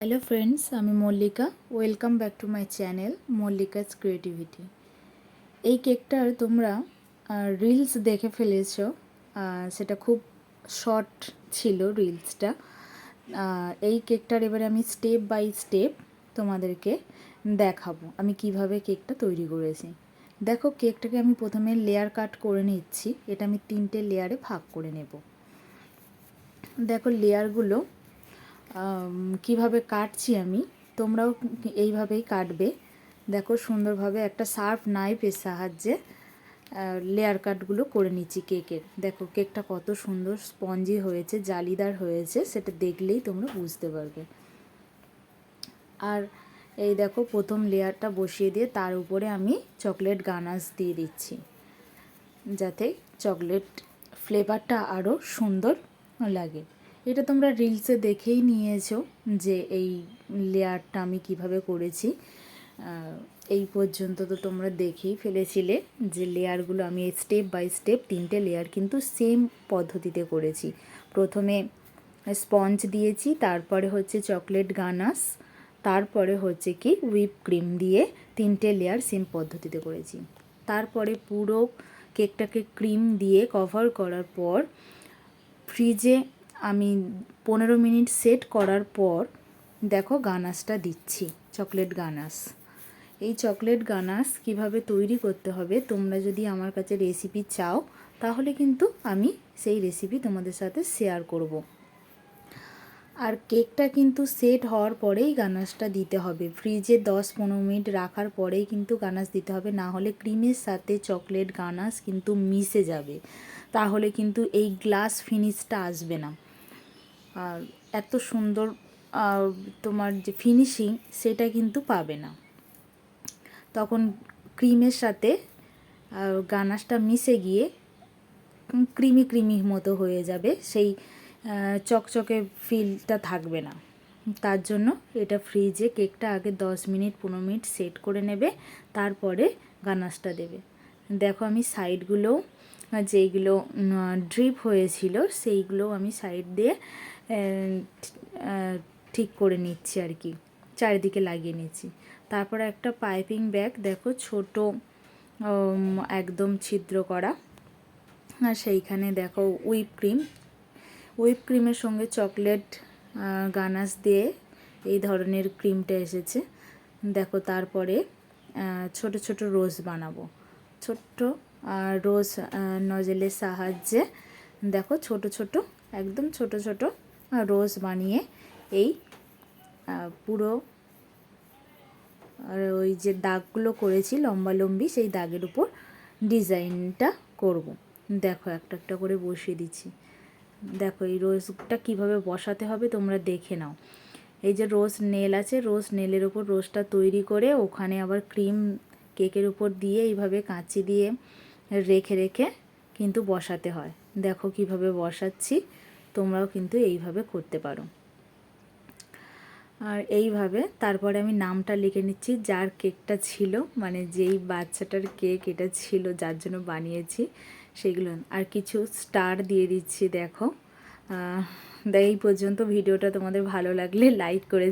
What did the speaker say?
Hello friends আমি Mallika. Welcome back to my channel Mallika's creativity এই কেকটার তোমরা রিলস দেখে ফেলেছো। সেটা খুব শর্ট ছিল রিলসটা এই কেকটার এবারে আমি স্টেপ বাই স্টেপ তোমাদেরকে দেখাবো, আমি কীভাবে কেকটা তৈরি করেছি। দেখো কেকটাকে আমি প্রথমে লেয়ার কাট করে নিচ্ছি, এটা আমি তিনটে লেয়ারে ভাগ করে নেব। দেখো লেয়ারগুলো কীভাবে কাটছি আমি? তোমরাও এইভাবেই কাটবে। দেখো সুন্দরভাবে একটা শার্প নাইফের সাহায্যে লেয়ার কাটগুলো করে নিচ্ছি কেকের। দেখো কেকটা কত সুন্দর স্পঞ্জি হয়েছে, জালিদার হয়েছে, সেটা দেখলেই তোমরা বুঝতে পারবে। আর এই দেখো প্রথম লেয়ারটা বসিয়ে দিয়ে তার উপরে আমি চকলেট গানাস দিয়ে দিচ্ছি, যাতে চকলেট ফ্লেভারটা আরও সুন্দর লাগে। এটা তোমরা রিলসে দেখেই নিয়েছো যে এই লেয়ারটা আমি কীভাবে করেছি। এই পর্যন্ত তো তোমরা দেখেই ফেলেছিলে যে লেয়ারগুলো আমি স্টেপ বাই স্টেপ তিনটে লেয়ার কিন্তু সেম পদ্ধতিতে করেছি। প্রথমে স্পঞ্জ দিয়েছি, তারপরে হচ্ছে চকলেট গানাস তারপরে হচ্ছে কি হুইপ ক্রিম দিয়ে তিনটে লেয়ার সেম পদ্ধতিতে করেছি। তারপরে পুরো কেকটাকে ক্রিম দিয়ে কভার করার পর ফ্রিজে আমি পনেরো মিনিট সেট করার পর দেখো গানাসটা দিচ্ছি, চকলেট গানাস এই চকলেট গানাস কীভাবে তৈরি করতে হবে তোমরা যদি আমার কাছে রেসিপি চাও, তাহলে কিন্তু আমি সেই রেসিপি তোমাদের সাথে শেয়ার করব। আর কেকটা কিন্তু সেট হওয়ার পরেই গানাসটা দিতে হবে। ফ্রিজে দশ পনেরো মিনিট রাখার পরেই কিন্তু গানাস দিতে হবে, না হলে ক্রিমের সাথে চকলেট গানাস কিন্তু মিশে যাবে। তাহলে কিন্তু এই গ্লাস ফিনিশটা আসবে না। আর এত সুন্দর তোমার যে ফিনিশিং সেটা কিন্তু পাবে না। তখন ক্রিমের সাথে গানাশটা মিশে গিয়ে ক্রিমি ক্রিমি মতো হয়ে যাবে সেই চকচকে ফিলটা থাকবে না। তার জন্য এটা ফ্রিজে কেকটা আগে দশ মিনিট পনেরো মিনিট সেট করে নেবে তারপরে গানাশটা দেবে। দেখো আমি সাইডগুলোও আহ, যেইগুলো ড্রিপ হয়েছিল সেইগুলো আমি সাইড দিয়ে ঠিক করে নিচ্ছি আর কি। চারিদিকে লাগিয়ে নিচ্ছি। তারপরে একটা পাইপিং ব্যাগ, দেখো ছোট একদম ছিদ্র করা। আর সেইখানে দেখো হুইপ ক্রিম হুইপ ক্রিমের সঙ্গে চকলেট গানাস দিয়ে এই ধরনের ক্রিমটা এসেছে। দেখো তারপরে ছোট ছোট রোজ বানাবো। ছোট্ট রোজ নজেলের সাহায্যে দেখো ছোট ছোট, একদম ছোট ছোট রোজ বানিয়ে এই পুরো, আর ওই যে দাগগুলো করেছি লম্বা লম্বি সেই দাগের উপর ডিজাইনটা করব। দেখো একটা একটা করে বসিয়ে দিচ্ছি। দেখো এই রোজটা কীভাবে বসাতে হবে তোমরা দেখে নাও। এই যে রোজ নেল আছে, রোজ নেলের উপর রোজটা তৈরি করে ওখানে আবার ক্রিম কেকের উপর দিয়ে এইভাবে কাঁচি দিয়ে রেখে রেখে কিন্তু বসাতে হয়। দেখো কীভাবে বসাচ্ছি। তোমরাও কিন্তু এইভাবে করতে পারো। আর এইভাবে তারপরে আমি নামটা লিখে নিচ্ছি, যার কেকটা ছিল মানে যেই বাচ্চাটার কেক এটা ছিল যার জন্য বানিয়েছি সেগুলো। আর কিছু স্টার দিয়ে দিচ্ছি, দেখো। এই পর্যন্ত ভিডিওটা তোমাদের ভালো লাগলে লাইক করে